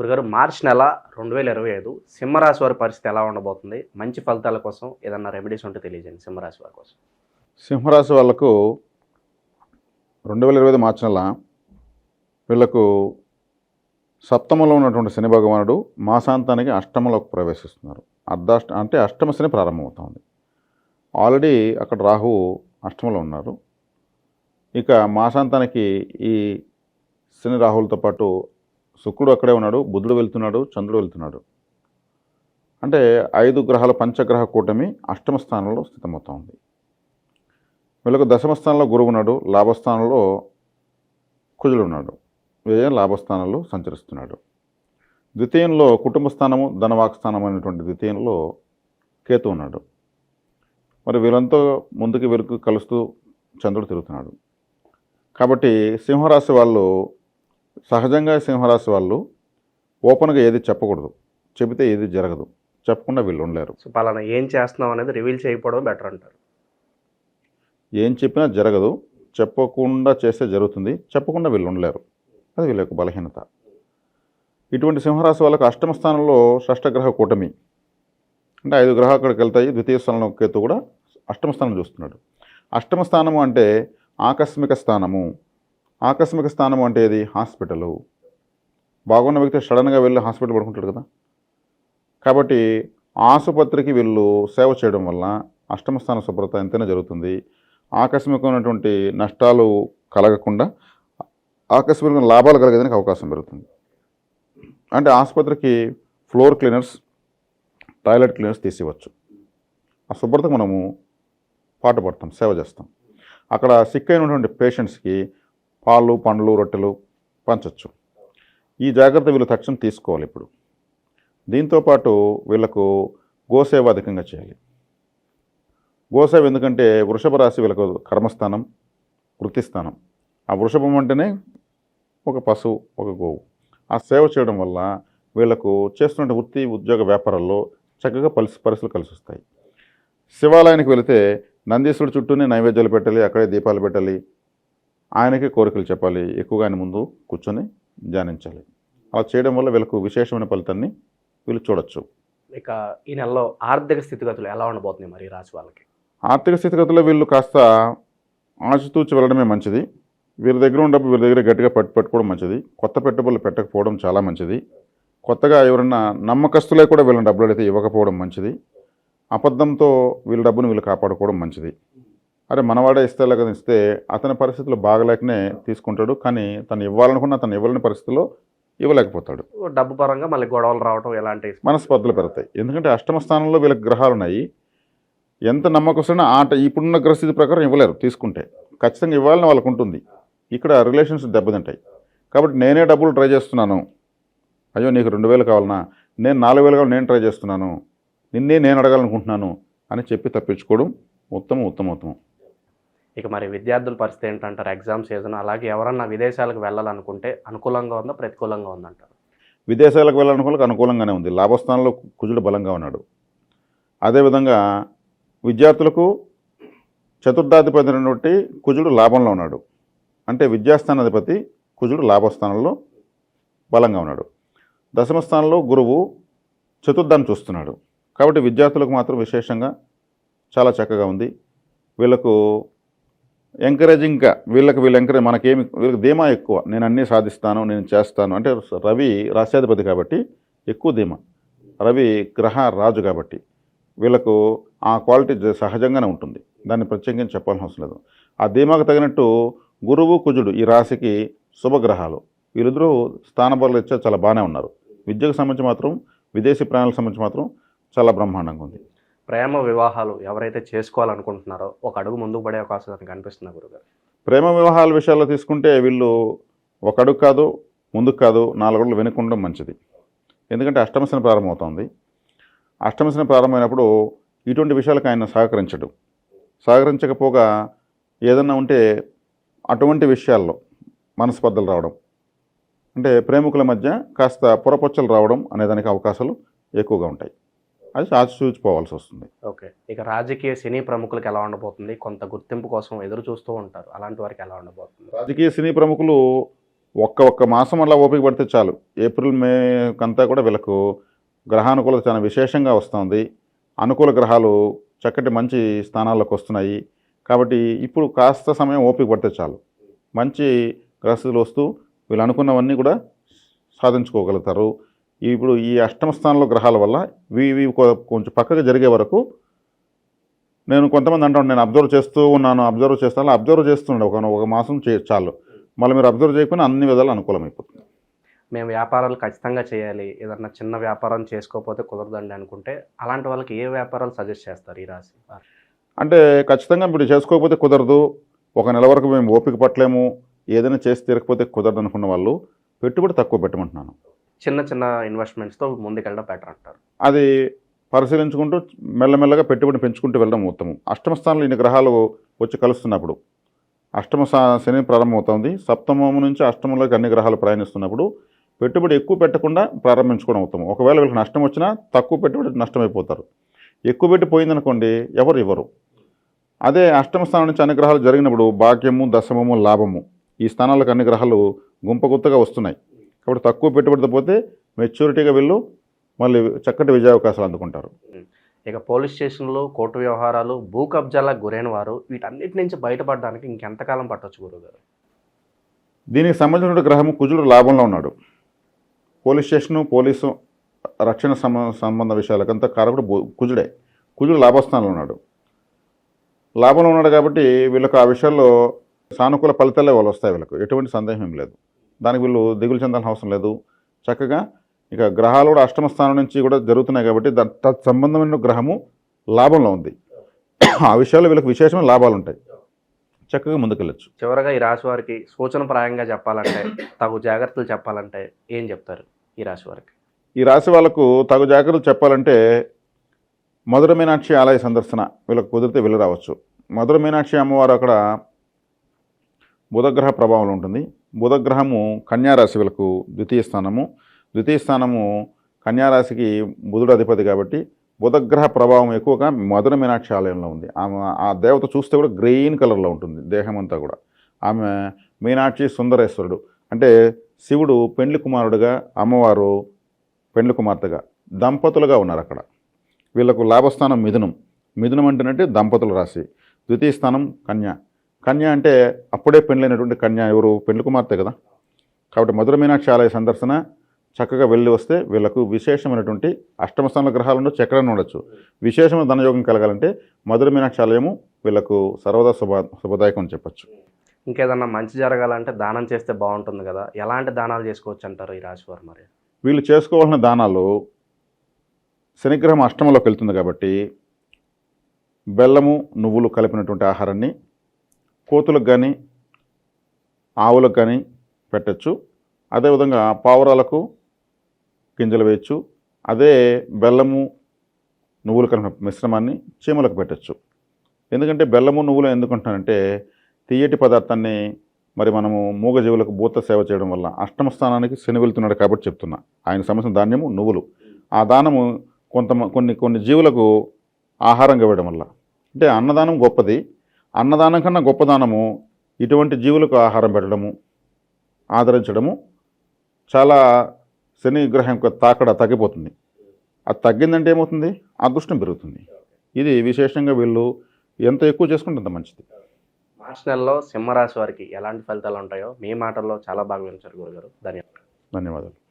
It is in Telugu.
గురుగారు మార్చ్ నెల రెండు వేల ఇరవై ఐదు సింహరాశి వారి పరిస్థితి ఎలా ఉండబోతుంది? మంచి ఫలితాల కోసం ఏదన్నా రెమెడీస్ ఉంటే తెలియజేయండి సింహరాశి వారి కోసం. సింహరాశి వాళ్ళకు రెండు వేల ఇరవై ఐదు మార్చి నెల వీళ్ళకు సప్తమంలో ఉన్నటువంటి శని భగవానుడు మాసాంతానికి అష్టమంలోకి ప్రవేశిస్తున్నారు. అర్ధాష్ట అంటే అష్టమ శని ప్రారంభమవుతుంది. ఆల్రెడీ అక్కడ రాహువు అష్టమలో ఉన్నారు. ఇక మాసాంతానికి ఈ శని రాహులతో పాటు శుక్రుడు అక్కడే ఉన్నాడు బుధుడు వెళ్తున్నాడు చంద్రుడు వెళ్తున్నాడు. అంటే ఐదు గ్రహాల పంచగ్రహ కూటమి అష్టమ స్థానంలో స్థితమవుతా ఉంది. వీళ్ళకు దశమ స్థానంలో గురువు ఉన్నాడు లాభస్థానంలో కుజుడు ఉన్నాడు. విజయం లాభస్థానంలో సంచరిస్తున్నాడు. ద్వితీయంలో కుటుంబ స్థానము ధనవాక్ స్థానం అనేటువంటి ద్వితీయంలో కేతు ఉన్నాడు. మరి వీళ్ళంతా ముందుకు వెనుక కలుస్తూ చంద్రుడు తిరుగుతున్నాడు. కాబట్టి సింహరాశి వాళ్ళు సహజంగా సింహరాశి వాళ్ళు ఓపెన్గా ఏది చెప్పకూడదు. చెబితే ఏది జరగదు. చెప్పకుండా వీళ్ళు ఉండలేరు. సో పలానా ఏం చేస్తున్నాం అనేది రివీల్ చేయకపోవడం బెటర్ అంటారు. ఏం చెప్పినా జరగదు. చెప్పకుండా చేస్తే జరుగుతుంది. చెప్పకుండా వీళ్ళు ఉండలేరు. అది వీళ్ళ యొక్క బలహీనత. ఇటువంటి సింహరాశి వాళ్ళకు అష్టమ స్థానంలో షష్టగ్రహ కూటమి. అంటే ఐదు గ్రహాలు అక్కడికి వెళ్తాయి. ద్వితీయ స్థానంలో కేతు కూడా అష్టమ స్థానం చూస్తున్నాడు. అష్టమ స్థానము అంటే ఆకస్మిక స్థానము. ఆకస్మిక స్థానం అంటే ఏది? హాస్పిటలు. బాగున్న వ్యక్తి సడన్గా వెళ్ళి హాస్పిటల్ పడుకుంటాడు కదా. కాబట్టి ఆసుపత్రికి వీళ్ళు సేవ చేయడం వల్ల అష్టమ స్థాన శుభ్రత ఎంతైనా జరుగుతుంది. ఆకస్మికమైనటువంటి నష్టాలు కలగకుండా ఆకస్మిక లాభాలు కలగడానికి అవకాశం పెరుగుతుంది. అంటే ఆసుపత్రికి ఫ్లోర్ క్లీనర్స్ టాయిలెట్ క్లీనర్స్ తీసివచ్చు ఆ శుభ్రతకు మనము పాటుపడతాం సేవ చేస్తాం. అక్కడ సిక్ అయినటువంటి పేషెంట్స్కి పాలు పండ్లు రొట్టెలు పంచవచ్చు ఈ జాగ్రత్త వీళ్ళు తక్షణం తీసుకోవాలి ఇప్పుడు. దీంతోపాటు వీళ్ళకు గోసేవ అధికంగా చేయాలి. గోసేవ ఎందుకంటే వృషభ రాశి వీళ్ళకు కర్మస్థానం వృత్తిస్థానం. ఆ వృషభం అంటేనే ఒక పశువు ఒక గోవు. ఆ సేవ చేయడం వల్ల వీళ్ళకు చేస్తున్న వృత్తి ఉద్యోగ వ్యాపారాల్లో చక్కగా పరిస్థి పరిస్థితులు కలిసి వస్తాయి. శివాలయానికి వెళితే నందీశ్వరుడు చుట్టూనే నైవేద్యాలు పెట్టాలి అక్కడే దీపాలు పెట్టాలి ఆయనకే కోరికలు చెప్పాలి. ఎక్కువగా ఆయన ముందు కూర్చొని ధ్యానించాలి. అలా చేయడం వల్ల వీళ్ళకు విశేషమైన ఫలితాన్ని వీళ్ళు చూడొచ్చు. ఇక ఈ నెలలో ఆర్థిక స్థితిగతులు ఎలా ఉండబోతుంది మరి రాశి వాళ్ళకి? ఆర్థిక స్థితిగతుల్లో వీళ్ళు కాస్త ఆచితూచి వెళ్ళడమే మంచిది. వీరి దగ్గర ఉన్న డబ్బు వీరి దగ్గర గట్టిగా పట్టు పెట్టుకోవడం మంచిది. కొత్త పెట్టుబడులు పెట్టకపోవడం చాలా మంచిది. కొత్తగా ఎవరన్నా నమ్మకస్తులే కూడా వీళ్ళని డబ్బులు అడిగితే ఇవ్వకపోవడం మంచిది. అబద్ధంతో వీళ్ళ డబ్బును వీళ్ళు కాపాడుకోవడం మంచిది. అరే మనవాడే ఇస్తే కదా ఇస్తే అతని పరిస్థితులు బాగలేకనే తీసుకుంటాడు. కానీ తను ఇవ్వాలనుకున్న తను ఇవ్వలేని పరిస్థితిలో ఇవ్వలేకపోతాడు. డబ్బు పరంగా మళ్ళీ గొడవలు రావడం ఎలాంటి మనస్పర్ధలు పెడతాయి ఎందుకంటే అష్టమ స్థానంలో వీళ్ళకి గ్రహాలు ఉన్నాయి. ఎంత నమ్మకస్తున్నా ఆట ఇప్పుడున్న గ్రహస్థితి ప్రకారం ఇవ్వలేరు తీసుకుంటే. ఖచ్చితంగా ఇవ్వాలని వాళ్ళకు ఉంటుంది. ఇక్కడ రిలేషన్స్ దెబ్బతింటాయి. కాబట్టి నేనే డబ్బులు ట్రై చేస్తున్నాను. అయ్యో నీకు రెండు వేలు కావాలనా? నేను నాలుగు వేలు కావాలి నేను ట్రై చేస్తున్నాను. నిన్నే నేను అడగాలనుకుంటున్నాను అని చెప్పి తప్పించుకోవడం ఉత్తమం ఉత్తమం ఉత్తమం. ఇక మరి విద్యార్థుల పరిస్థితి ఏంటంటారు? ఎగ్జామ్ సీజన్ అలాగే ఎవరన్నా విదేశాలకు వెళ్ళాలనుకుంటే అనుకూలంగా ఉందా ప్రతికూలంగా ఉందంటారు విదేశాలకు వెళ్ళాలనుకోవాలకు అనుకూలంగానే ఉంది. లాభస్థానంలో కుజుడు బలంగా ఉన్నాడు. అదేవిధంగా విద్యార్థులకు చతుర్థాధిపతి అయినటువంటి కుజుడు లాభంలో ఉన్నాడు. అంటే విద్యాస్థానాధిపతి కుజుడు లాభస్థానంలో బలంగా ఉన్నాడు. దశమ స్థానంలో గురువు చతుర్థాన్ని చూస్తున్నాడు. కాబట్టి విద్యార్థులకు మాత్రం విశేషంగా చాలా చక్కగా ఉంది. వీళ్ళకు ఎంకరేజింగ్గా వీళ్ళకి వీళ్ళు ఎంకరేజ్ మనకేమి వీళ్ళకి ధీమా ఎక్కువ. నేను అన్నీ సాధిస్తాను నేను చేస్తాను. అంటే రవి రాశ్యాధిపతి కాబట్టి ఎక్కువ ధీమా. రవి గ్రహ రాజు కాబట్టి వీళ్ళకు ఆ క్వాలిటీ జ- సహజంగానే ఉంటుంది. దాన్ని ప్రత్యేకంగా చెప్పాల్సిన అవసరం లేదు. ఆ ధీమాకు తగినట్టు గురువు కుజుడు ఈ రాశికి శుభగ్రహాలు. వీళ్ళిద్దరూ స్థానబలు ఇచ్చే చాలా బాగానే ఉన్నారు. విద్యకు సంబంధించి మాత్రం విదేశీ ప్రయాణాలకు సంబంధించి మాత్రం చాలా బ్రహ్మాండంగా ఉంది. ప్రేమ వివాహాలు ఎవరైతే చేసుకోవాలనుకుంటున్నారో ఒక అడుగు ముందుకు పడే అవకాశం అని కనిపిస్తుంది గురుగారు. ప్రేమ వివాహాల విషయాల్లో తీసుకుంటే వీళ్ళు ఒక అడుగు కాదు ముందుకు కాదు నాలుగు అడుగులు మంచిది. ఎందుకంటే అష్టమశన ప్రారంభమవుతుంది. అష్టమశన ప్రారంభమైనప్పుడు ఇటువంటి విషయాలకు ఆయన సహకరించడు. సహకరించకపోగా ఏదన్నా ఉంటే అటువంటి విషయాల్లో మనస్పర్ధలు రావడం అంటే ప్రేమికుల మధ్య కాస్త పొరపొచ్చలు రావడం అనేదానికి అవకాశాలు ఎక్కువగా ఉంటాయి. అది ఆచి చూచిపోవాల్సి వస్తుంది. ఓకే. ఇక రాజకీయ సినీ ప్రముఖులకు ఎలా ఉండబోతుంది? కొంత గుర్తింపు కోసం ఎదురు చూస్తూ ఉంటారు. అలాంటి వారికి ఎలా ఉండబోతుంది? రాజకీయ సినీ ప్రముఖులు ఒక్క ఒక్క మాసం అలా ఓపిక పడితే చాలు. ఏప్రిల్ మే కంతా కూడా వీళ్ళకు గ్రహానుకూలత చాలా విశేషంగా వస్తుంది. అనుకూల గ్రహాలు చక్కటి మంచి స్థానాల్లోకి వస్తున్నాయి. కాబట్టి ఇప్పుడు కాస్త సమయం ఓపిక పడితే చాలు. మంచి గ్రహస్థితులు వస్తూ వీళ్ళు అనుకున్నవన్నీ కూడా సాధించుకోగలుగుతారు. ఇప్పుడు ఈ అష్టమ స్థానంలో గ్రహాల వల్ల ఇవి కొంచెం పక్కగా జరిగే వరకు నేను కొంతమంది అంటాను నేను అబ్జర్వ్ చేస్తూ ఉన్నాను అబ్జర్వ్ చేస్తాను అబ్జర్వ్ చేస్తున్నాడు. ఒక ఒక మాసం చే చాలు. మళ్ళీ మీరు అబ్జర్వ్ చేయకపోయినా అన్ని విధాలు అనుకూలమైపోతుంది మేము వ్యాపారాలు ఖచ్చితంగా చేయాలి. ఏదన్నా చిన్న వ్యాపారం చేసుకోకపోతే కుదరదండి అనుకుంటే అలాంటి వాళ్ళకి ఏ వ్యాపారాలు సజెస్ట్ చేస్తారు ఈ రాశి? అంటే ఖచ్చితంగా ఇప్పుడు చేసుకోకపోతే కుదరదు. ఒక నెల వరకు మేము ఓపిక పట్టలేము. ఏదైనా చేసి తీరకపోతే కుదరదు అనుకున్న వాళ్ళు పెట్టుబడి తక్కువ పెట్టమంటున్నాను. చిన్న చిన్న ఇన్వెస్ట్మెంట్స్తో ముందుకెళ్ళడం బెటర్ అంటారు. అది పరిశీలించుకుంటూ మెల్లమెల్లగా పెట్టుబడి పెంచుకుంటూ వెళ్ళడం ఉత్తమం. అష్టమ స్థానంలో ఇన్ని గ్రహాలు వచ్చి కలుస్తున్నప్పుడు అష్టమ సా- శని ప్రారంభమవుతుంది సప్తమం నుంచి అష్టమంలోకి అన్ని గ్రహాలు ప్రయాణిస్తున్నప్పుడు పెట్టుబడి ఎక్కువ పెట్టకుండా ప్రారంభించుకోవడం ఉత్తమం. ఒకవేళ వీళ్ళకి నష్టం వచ్చినా తక్కువ పెట్టుబడి నష్టమైపోతారు. ఎక్కువ పెట్టి పోయిందనుకోండి ఎవరు ఇవ్వరు. అదే అష్టమ స్థానం నుంచి అన్ని గ్రహాలు జరిగినప్పుడు భాగ్యము దశమము లాభము ఈ స్థానాలకు అన్ని గ్రహాలు గుంపగుత్తగా వస్తున్నాయి. కాబట్టి తక్కువ పెట్టుబడితో పోతే మెచ్యూరిటీగా వీళ్ళు మళ్ళీ చక్కటి విజయావకాశాలు అందుకుంటారు. ఇక పోలీస్ స్టేషన్లు కోర్టు వ్యవహారాలు భూ కబ్జాలకు గురైన వారు వీటన్నిటి నుంచి బయటపడడానికి ఇంకెంతకాలం పట్టొచ్చు గురుగారు దీనికి సంబంధించిన గ్రహము కుజుడు లాభంలో ఉన్నాడు. పోలీస్ స్టేషను పోలీసు రక్షణ సంబ సంబంధ విషయాలకంతా కారకుడు కుజుడే. కుజుడు లాభస్థానంలో ఉన్నాడు. లాభంలో ఉన్నాడు కాబట్టి వీళ్ళకు ఆ విషయాల్లో సానుకూల ఫలితాలే వాళ్ళు వస్తాయి వీళ్ళకు. ఎటువంటి సందేహం లేదు. దానికి వీళ్ళు దిగులు చెందాల్సిన అవసరం లేదు. చక్కగా ఇక గ్రహాలు కూడా అష్టమ స్థానం నుంచి కూడా జరుగుతున్నాయి కాబట్టి తత్ సంబంధమైన గ్రహము లాభంలో ఉంది. ఆ విషయాల్లో వీళ్ళకి విశేషమైన లాభాలు ఉంటాయి. చక్కగా ముందుకెళ్ళచ్చు. చివరగా ఈ రాశి వారికి సూచనప్రాయంగా చెప్పాలంటే తగు జాగ్రత్తలు చెప్పాలంటే ఏం చెప్తారు ఈ రాశి వారికి? ఈ రాశి వాళ్ళకు తగు జాగ్రత్తలు చెప్పాలంటే మధుర మీనాక్షి ఆలయ సందర్శన వీళ్ళకు కుదిరితే వెళ్ళి రావచ్చు. మధుర మీనాక్షి అమ్మవారు అక్కడ బుధగ్రహ ప్రభావం ఉంటుంది. బుధగ్రహము కన్యారాశి వీళ్ళకు ద్వితీయ స్థానము. ద్వితీయ స్థానము కన్యారాశికి బుధుడు అధిపతి కాబట్టి బుధగ్రహ ప్రభావం ఎక్కువగా మధుర మీనాక్షి ఆలయంలో ఉంది. ఆమె ఆ దేవత చూస్తే కూడా గ్రీన్ కలర్లో ఉంటుంది దేహం అంతా కూడా. ఆమె మీనాక్షి సుందరేశ్వరుడు. అంటే శివుడు పెండ్లి కుమారుడుగా అమ్మవారు పెండ్లి కుమార్తెగా దంపతులుగా ఉన్నారు అక్కడ. వీళ్ళకు లాభస్థానం మిథునం. మిథునం అంటేనంటే? దంపతుల రాశి. ద్వితీయ స్థానం కన్య. కన్య అంటే అప్పుడే పెండ్లైనటువంటి కన్య ఎవరు? పెండ్లి కుమార్తె కదా. కాబట్టి మధుర మీనాక్షి ఆలయ సందర్శన చక్కగా వెళ్ళి వస్తే వీళ్ళకు విశేషమైనటువంటి అష్టమ స్థానంలో గ్రహాలు ఉండొచ్చు ఎక్కడైనా ఉండొచ్చు. విశేషమైన ధనయోగం కలగాలంటే మధుర మీనాక్షి ఆలయము వీళ్ళకు సర్వదా శుభ శుభదాయకం అని చెప్పచ్చు. ఇంకేదన్నా మంచి జరగాలంటే దానం చేస్తే బాగుంటుంది కదా. ఎలాంటి దానాలు చేసుకోవచ్చు అంటారు ఈ రాశి వారు మరి? వీళ్ళు చేసుకోవాల్సిన దానాలు శనిగ్రహం అష్టమంలోకి వెళ్తుంది కాబట్టి బెల్లము నువ్వులు కలిపినటువంటి ఆహారాన్ని కోతులకు కానీ ఆవులకు కానీ పెట్టచ్చు. అదేవిధంగా పావురాలకు గింజలు వేయచ్చు. అదే బెల్లము నువ్వులు కలిపిన మిశ్రమాన్ని చీమలకు పెట్టచ్చు. ఎందుకంటే బెల్లము నువ్వులు ఎందుకుంటానంటే తీయటి పదార్థాన్ని మరి మనము మూగజీవులకు భూత సేవ చేయడం వల్ల అష్టమ స్థానానికి శని వెళ్తున్నాడు కాబట్టి చెప్తున్నా. ఆయన సమస్య ధాన్యము నువ్వులు. ఆ దానము కొంత కొన్ని కొన్ని జీవులకు ఆహారంగా ఇవ్వడం వల్ల. అంటే అన్నదానం గొప్పది. అన్నదానం కన్నా గొప్ప దానము ఇటువంటి జీవులకు ఆహారం పెట్టడము ఆదరించడము చాలా శని గ్రహం యొక్క తాకడ తగ్గిపోతుంది. అది తగ్గిందంటే ఏమవుతుంది? అదృష్టం పెరుగుతుంది. ఇది విశేషంగా వీళ్ళు ఎంత ఎక్కువ చేసుకుంటే అంత మంచిది. మార్చి నెలలో సింహరాశి వారికి ఎలాంటి ఫలితాలు ఉంటాయో మీ మాటల్లో చాలా బాగా వినిచారు గురుగారు. ధన్యవాదాలు. ధన్యవాదాలు.